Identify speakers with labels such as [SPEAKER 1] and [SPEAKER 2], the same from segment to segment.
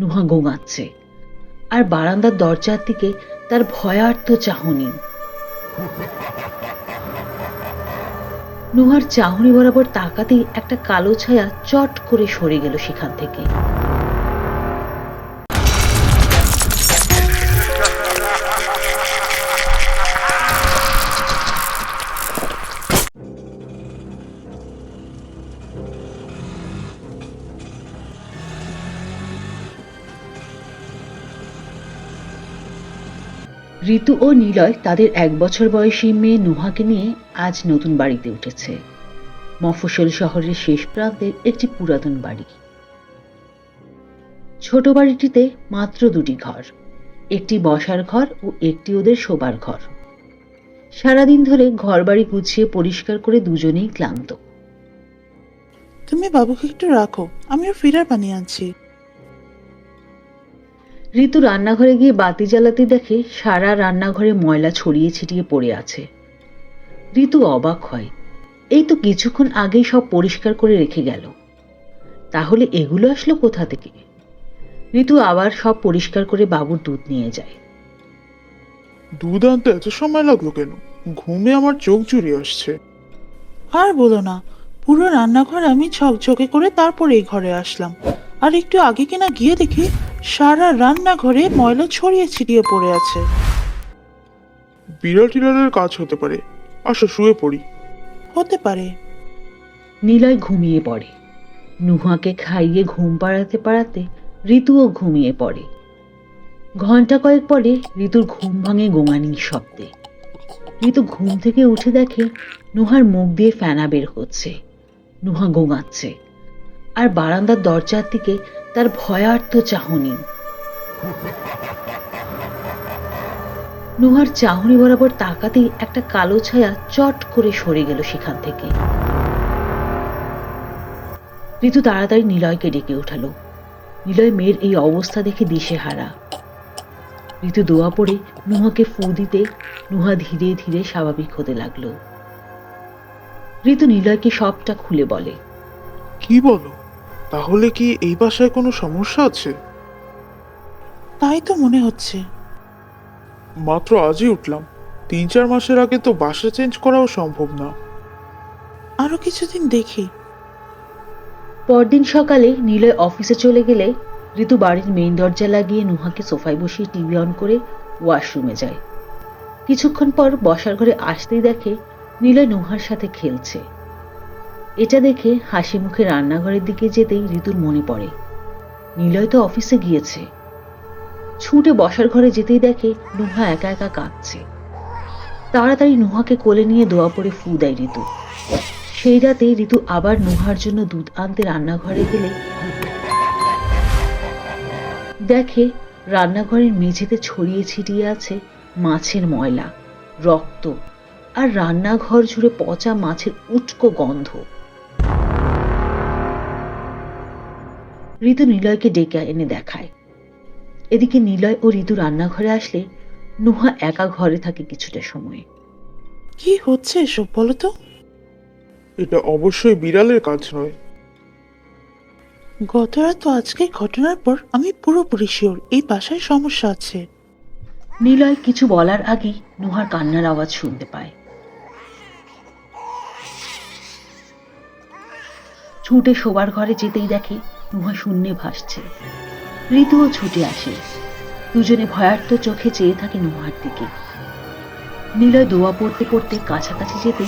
[SPEAKER 1] নুহা গোঙাচ্ছে আর বারান্দার দরজার দিকে তার ভয়ার্থ চাহনি। নুহার চাহনি বরাবর তাকাতেই একটা কালো ছায়া চট করে সরে গেল সেখান থেকে। ঋতু ও নিলয় তাদের এক বছর বয়সী মেয়ে নুহাকে নিয়ে আজ নতুন বাড়িতে উঠেছে। মফসল শহরের শেষ প্রান্তের একটি পুরাতন বাড়ি। ছোট বাড়িটিতে মাত্র দুটি ঘর, একটি বসার ঘর ও একটি ওদের শোবার ঘর। সারাদিন ধরে ঘর বাড়ি গুছিয়ে পরিষ্কার করে দুজনেই ক্লান্ত।
[SPEAKER 2] তুমি বাবুকে একটু রাখো, আমিও ফিরার পানি আনছি।
[SPEAKER 1] ঋতু রান্নাঘরে গিয়ে বাতি জ্বালাতে দেখে সারা রান্নাঘরে ময়লা ছড়িয়ে ছিটিয়ে পড়ে আছে। ঋতু অবাক হয়। এই তো কিছুক্ষণ আগেই সব পরিষ্কার করে রেখে গেল। তাহলে এগুলো আসলো কোথা থেকে? ঋতু আবার সব পরিষ্কার করে বাবুর দুধ নিয়ে যায়।
[SPEAKER 3] দুধ আনতে এত সময় লাগল কেন? ঘুমে আমার চোখ জুড়িয়ে আসছে।
[SPEAKER 2] আর বলো না পুরো রান্নাঘর আমি ঝকঝকে করে তারপর এই ঘরে আসলাম। আর একটু আগে কিনা গিয়ে দেখি সারা রান্নাঘরে ময়লা ছড়িয়ে ছিটিয়ে পড়ে আছে।
[SPEAKER 3] বিড়াল কাজ হতে পারে। আসো শুয়ে পড়ি।
[SPEAKER 2] হতে পারে।
[SPEAKER 1] নিলয় ঘুমিয়ে পড়ে। নুহাকে খাইয়ে ঘুম পাড়াতে পাড়াতে ঋতুও ঘুমিয়ে পড়ে। ঘণ্টা কয়েক পরে ঋতুর ঘুম ভাঙে গোঙানির শব্দে। ঋতু ঘুম থেকে উঠে দেখে নুহার মুখ দিয়ে ফেনা বের হচ্ছে। নুহা গোঙাচ্ছে। আর বারান্দার দরজার দিকে তার ভয়ার্থ চাহনি। নুহার চাহনি বরাবর তাকাতেই একটা কালো ছায়া চট করে সরে গেল সেখান থেকে। ঋতু তাড়াতাড়ি নিলয়কে ডেকে উঠালো। নিলয় মেয়ের এই অবস্থা দেখে দিশেহারা। ঋতু দোয়া পড়ে নুহাকে ফু দিতে নুহা ধীরে ধীরে স্বাভাবিক হতে লাগল। ঋতু নিলয়কে সবটা খুলে বলে,
[SPEAKER 3] কি বলো? তাহলে কি এই বাসায় কোনো সমস্যা আছে?
[SPEAKER 2] তাই তো মনে হচ্ছে।
[SPEAKER 3] মাত্র আজই উঠলাম। তিন চার মাসের আগে তো বাসা চেঞ্জ করাও সম্ভব না।
[SPEAKER 2] আরও কিছুদিন দেখি।
[SPEAKER 1] পরদিন সকালে নিলয় অফিসে চলে গেলে ঋতু বাড়ির মেইন দরজা লাগিয়ে নুহাকে সোফায় বসিয়ে টিভি অন করে ওয়াশরুমে যায়। কিছুক্ষণ পর বসার ঘরে আসতেই দেখে নিলয় নুহার সাথে খেলছে। এটা দেখে হাসি মুখে রান্নাঘরের দিকে যেতেই ঋতুর মনে পড়ে। নিলয় তো অফিসে গিয়েছে। ছুটে বসার ঘরে যেতেই দেখে নুহা একা একা কাঁদছে। তাড়াতাড়ি নুহাকে কোলে নিয়ে দোয়া পড়ে ফু দেয় ঋতু। সেই রাতে ঋতু আবার নুহার জন্য দুধ আনতে রান্নাঘরে গেলে দেখে রান্নাঘরের মেঝেতে ছড়িয়ে ছিটিয়ে আছে মাছের ময়লা, রক্ত আর রান্নাঘর জুড়ে পচা মাছের উটকো গন্ধ। ঋতু নিলয়কে ডেকে এনে দেখায়। এদিকে নিলয় ও ঋতু রান্নাঘরে আসলে নুহা একা ঘরে থাকে কিছুটা সময়।
[SPEAKER 2] কি হচ্ছে এসব বলো তো?
[SPEAKER 3] এটা অবশ্যই বিড়ালের কাজ নয়।
[SPEAKER 2] গত রাত তো আজকে ঘটনার পর আমি পুরোপুরি শিওর এই বাসায় সমস্যা আছে।
[SPEAKER 1] নিলয় কিছু বলার আগেই নুহার কান্নার আওয়াজ শুনতে পায়। ছুটে শোবার ঘরে যেতেই দেখে নুহা শূন্যে ভাসছে। ঋতুও ছুটে আসে। দুজনে ভয়ার্ত চোখে চেয়ে থাকে নুহার দিকে। নিলয় দোয়া পড়তে পড়তে কাছাকাছি যেতে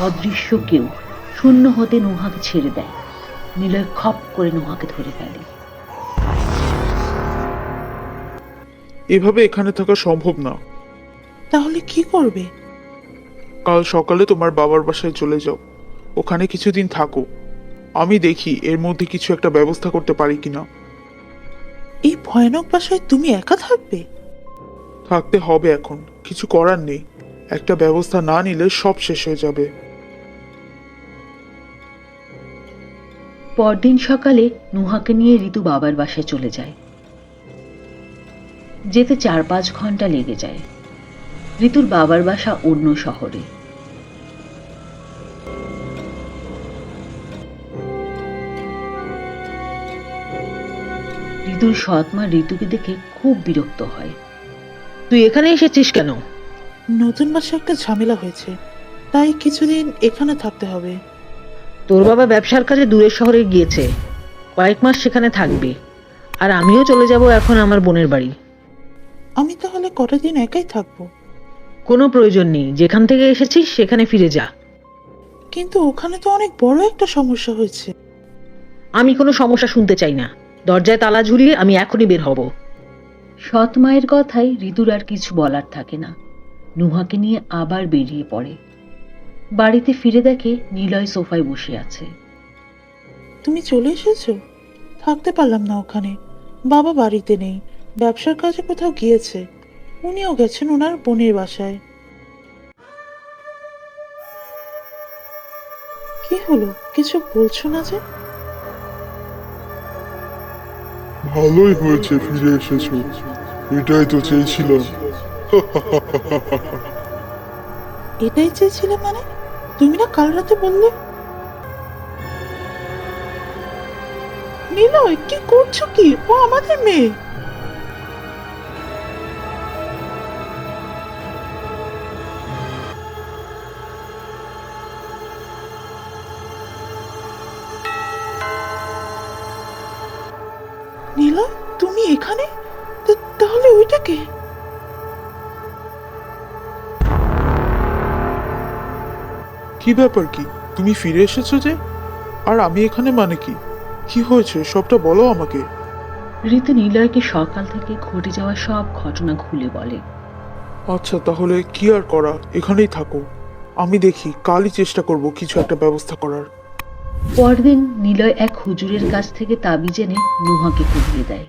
[SPEAKER 1] অদৃশ্য কেউ শূন্য হতে নুহাকে ছেড়ে দেয়। নিলয় খপ করে নোহাকে ধরে ফেলে।
[SPEAKER 3] এভাবে এখানে থাকা সম্ভব না।
[SPEAKER 2] তাহলে কি করবে?
[SPEAKER 3] কাল সকালে তোমার বাবার বাসায় চলে যাও। ওখানে কিছুদিন থাকো। আমি দেখি এর মধ্যে কিছু একটা ব্যবস্থা করতে পারি কিনা।
[SPEAKER 2] এই ভয়ানক বাসায় তুমি একা থাকবে?
[SPEAKER 3] থাকতে হবে এখন কিছু করার নেই। একটা ব্যবস্থা না নিলে সব শেষ হয়ে যাবে।
[SPEAKER 1] পরদিন সকালে নুহাকে নিয়ে ঋতু বাবার বাসায় চলে যায়। যেতে চার পাঁচ ঘণ্টা লেগে যায়। ঋতুর বাবার বাসা অন্য শহরে। ঋতুর সৎমা ঋতুকে দেখে খুব বিরক্ত হয়। তুই এখানে এসেছিস কেন?
[SPEAKER 2] নতুন মাসে একটা ঝামেলা হয়েছে তাই কিছুদিন এখানে থাকতে হবে।
[SPEAKER 1] তোর বাবা ব্যবসার কাজে দূরের শহরে গিয়েছে কয়েক মাস সেখানে থাকবে আর আমিও চলে যাব এখন আমার বোনের বাড়ি।
[SPEAKER 2] আমি তাহলে কটা দিন একাই থাকব?
[SPEAKER 1] কোনো প্রয়োজন নেই যেখান থেকে এসেছিস সেখানে ফিরে যা।
[SPEAKER 2] কিন্তু ওখানে তো অনেক বড় একটা সমস্যা হয়েছে।
[SPEAKER 1] আমি কোনো সমস্যা শুনতে চাই না। দরজায় তালা ঝুলিয়ে আমি এখনই বের হব। সৎ মায়ের কথায় ঋতুর আর কিছু বলার থাকে না। নুহাকে নিয়ে আবার বেরিয়ে পড়ে। বাড়িতে ফিরে দেখে নিলয় সোফায় বসে আছে।
[SPEAKER 2] তুমি চলে এসেছ? থাকতে পারলাম না ওখানে। বাবা বাড়িতে নেই। ব্যবসার কাজে কোথাও গিয়েছে। উনিও গেছেন ওনার বোনের বাসায়। কি হলো? কিছু বলছো না যে?
[SPEAKER 4] ভালোই হয়েছে ফিরে এসেছ। এটাই তো চেয়েছিলাম।
[SPEAKER 2] এটাই চেয়েছিলে মানে? তুমি না কাল রাতে বললে? নিলয়, কি করছ কি? ও আমাদের মেয়ে।
[SPEAKER 3] কি ব্যাপার কি? তুমি ফিরে এসেছ যে? আর আমি এখানে মানে কি? কি হয়েছে? সবটা বলো আমাকে।
[SPEAKER 1] ঋতু নিলয়কে সকাল থেকে ঘটে যাওয়া সব ঘটনা খুলে বলে।
[SPEAKER 3] আচ্ছা তাহলে কি আর করা? এখানেই থাকো। আমি দেখি কালই চেষ্টা করব কিছু একটা ব্যবস্থা করার।
[SPEAKER 1] পরদিন নিলয় এক হুজুরের কাছ থেকে তাবিজ এনে নুহাকে কুড়িয়ে দেয়।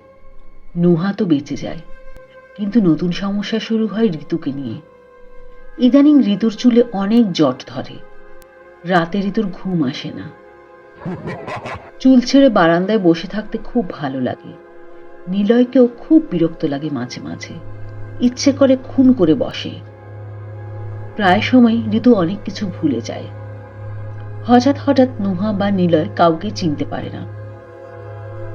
[SPEAKER 1] নুহা তো বেঁচে যায়। কিন্তু নতুন সমস্যা শুরু হয় ঋতুকে নিয়ে। ইদানিং ঋতুর চুলে অনেক জট ধরে। রাতে ঋতুর ঘুম আসে না। চুল ছেড়ে বারান্দায় বসে থাকতে খুব ভালো লাগে। নিলয়কেও খুব বিরক্ত লাগে মাঝে মাঝে। ইচ্ছে করে খুন করে বসে। প্রায় সময় ঋতু অনেক কিছু ভুলে যায়। হঠাৎ হঠাৎ নুহা বা নিলয় কাউকে চিনতে পারে না।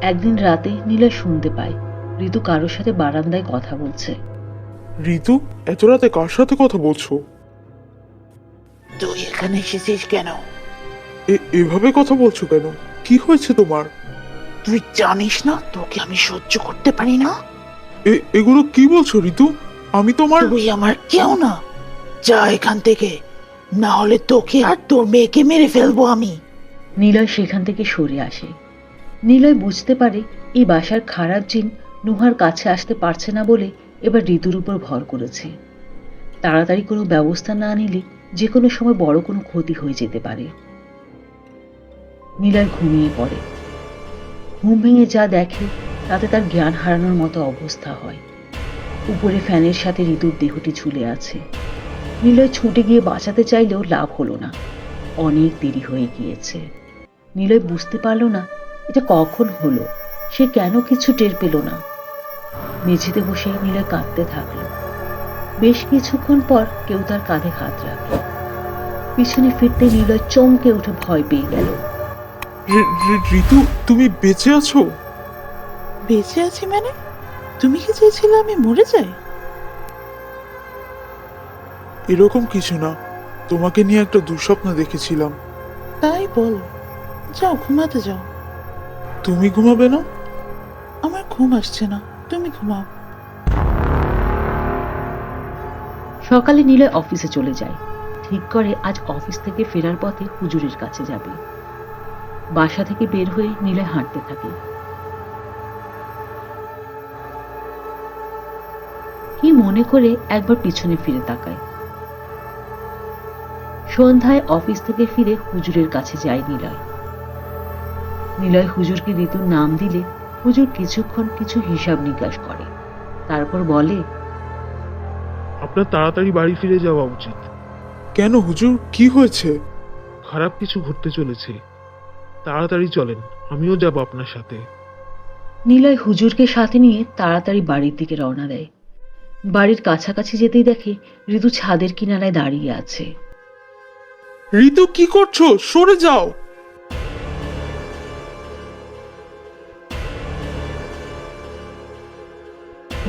[SPEAKER 1] একদিন রাতে নিলয় শুনতে পায়, ঋতু কারোর সাথে বারান্দায় কথা বলছে।
[SPEAKER 3] ঋতু, এত রাতে কার সাথে কথা বলছো?
[SPEAKER 2] তুই এখানে এসেছিস কেন?
[SPEAKER 3] এ- এভাবে কথা বলছো কেন? কি হয়েছে তোমার?
[SPEAKER 2] তুই জানিস না তোকে আমি সহ্য করতে পারি না?
[SPEAKER 3] এ- এগুলো কি বলছো ঋতু? আমি তোমার
[SPEAKER 2] তুই আমার কেউ না। যা এখান থেকে। না হলে তোকে আর তোর মেয়েকে মেরে ফেলব আমি।
[SPEAKER 1] নিলয় সেখান থেকে সরে আসে। নিলয় বুঝতে পারে এই বাসার খারাপ জিন নুহার কাছে আসতে পারছে না বলে এবার ঋতুর উপর ভর করেছে। তাড়াতাড়ি কোনো ব্যবস্থা না নিলে যে কোনো সময় বড় কোনো ক্ষতি হয়ে যেতে পারে। নিলয় ঘুমিয়ে পড়ে। ঘুম ভেঙে যা দেখে, তাতে তার জ্ঞান হারানোর মতো অবস্থা হয়। উপরে ফ্যানের সাথে ঋতুর দেহটি ঝুলে আছে। নিলয় ছুটে গিয়ে বাঁচাতে চাইলেও লাভ হলো না। অনেক দেরি হয়ে গিয়েছে। নিলয় বুঝতে পারল না, এটা কখন হলো? সে কেন কিছু টের পেল না? মেঝেতে বসে নিলয় কাঁদতে থাকল। বেশ কিছুক্ষণ পর কেউ তার কাঁধে হাত রাখল। পিছনে ফিরতে নিলয় চমকে উঠে ভয় পেয়ে গেল।
[SPEAKER 3] ঋতু তুমি বেঁচে আছো?
[SPEAKER 2] বেঁচে আছি মানে? তুমি কি চেয়েছিলে আমি মরে যাই?
[SPEAKER 3] এরকম কিছু না। তোমাকে নিয়ে একটা দুঃস্বপ্ন দেখেছিলাম।
[SPEAKER 2] তাই বল। যাও ঘুমাতে যাও।
[SPEAKER 3] তুমি ঘুমাবে না?
[SPEAKER 2] আমার ঘুম আসছে না। তুমি ঘুমাও।
[SPEAKER 1] সকালে নিলয় অফিসে চলে যায়। ঠিক করে আজ অফিস থেকে ফেরার পথে হুজুরের কাছে যাবে। বাসা থেকে বের হয়ে নিলয় হাঁটতে থাকে। কি মনে করে একবার পিছনে ফিরে তাকায়। সন্ধ্যায় অফিস থেকে ফিরে হুজুরের কাছে যায় নিলয়। নিলয় হুজুরকে ঋতুর নাম দিলে হুজুর কিছুক্ষণ কিছু হিসাব নিকাশ করে। তারপর বলে
[SPEAKER 5] আপনার তাড়াতাড়ি বাড়ি ফিরে যাওয়া উচিত।
[SPEAKER 3] কেন হুজুর? কি হয়েছে?
[SPEAKER 5] খারাপ কিছু ঘটতে চলেছে। তাড়াতাড়ি চলেন আমিও যাব আপনার সাথে।
[SPEAKER 1] নিলয় হুজুরকে সাথে নিয়ে তাড়াতাড়ি বাড়ির দিকে রওনা দেয়। বাড়ির কাছাকাছি যেতেই দেখে ঋতু ছাদের কিনারায় দাঁড়িয়ে আছে।
[SPEAKER 3] ঋতু কি করছ? সরে যাও।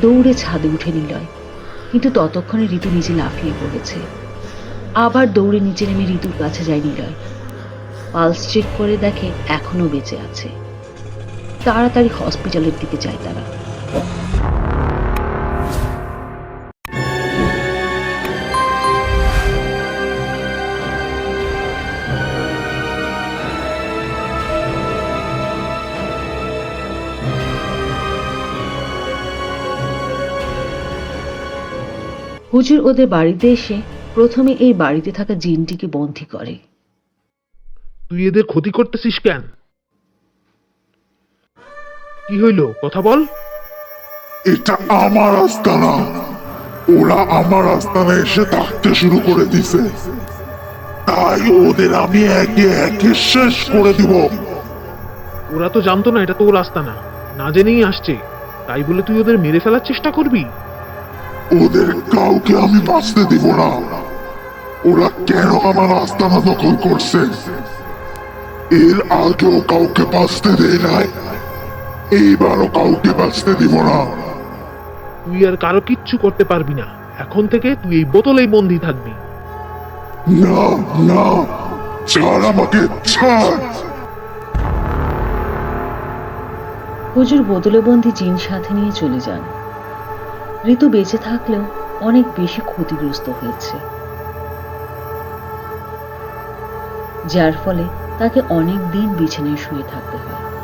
[SPEAKER 1] দৌড়ে ছাদে উঠে নিলয়। কিন্তু ততক্ষণে ঋতু নিজে লাফিয়ে পড়েছে। আবার দৌড়ে নিচে নেমে ঋতুর কাছে যায় নিলয়। পালস চেক করে দেখে এখনও বেঁচে আছে। তাড়াতাড়ি হসপিটালের দিকে যায় তারা। হুজুর ওদের বাড়িতে এসে প্রথমে এই বাড়িতে থাকা জিনটিকে বন্দী করে।
[SPEAKER 5] তুই এদের ক্ষতি করতেছিস কেন? কি হইল? কথা বল।
[SPEAKER 4] এটা আমার আস্তানা ওরা আমার আস্তানা এসে থাকতে শুরু করে দিছে। তাই ওদের আমি একে একে শেষ করে দিব।
[SPEAKER 5] ওরা তো জানতো না এটা তোর রাস্তা না। না জেনেই আসছে। তাই বলে তুই ওদের মেরে ফেলার চেষ্টা করবি?
[SPEAKER 4] ওদের কাউকে আমি বাঁচতে দিব না। ওরা কেন আমার আস্তানা দখল করছে? এর আগেও কাউকে বাঁচতে দেয় নাই। এইবারও কাউকে বাঁচতে দিব না।
[SPEAKER 5] তুই আর কারও কিচ্ছু করতে পারবি না। এখন থেকে তুই এই বোতলেই বন্দি থাকবি।
[SPEAKER 4] না না ছাড় আমাকে ছাড়!
[SPEAKER 1] হুজুর বোতলে বন্দি জিন সাথে নিয়ে চলে যান। ঋতু বেঁচে থাকলেও অনেক বেশি ক্ষতিগ্রস্ত হয়েছে। যার ফলে তাকে অনেক দিন বিছানায় শুয়ে থাকতে হয়।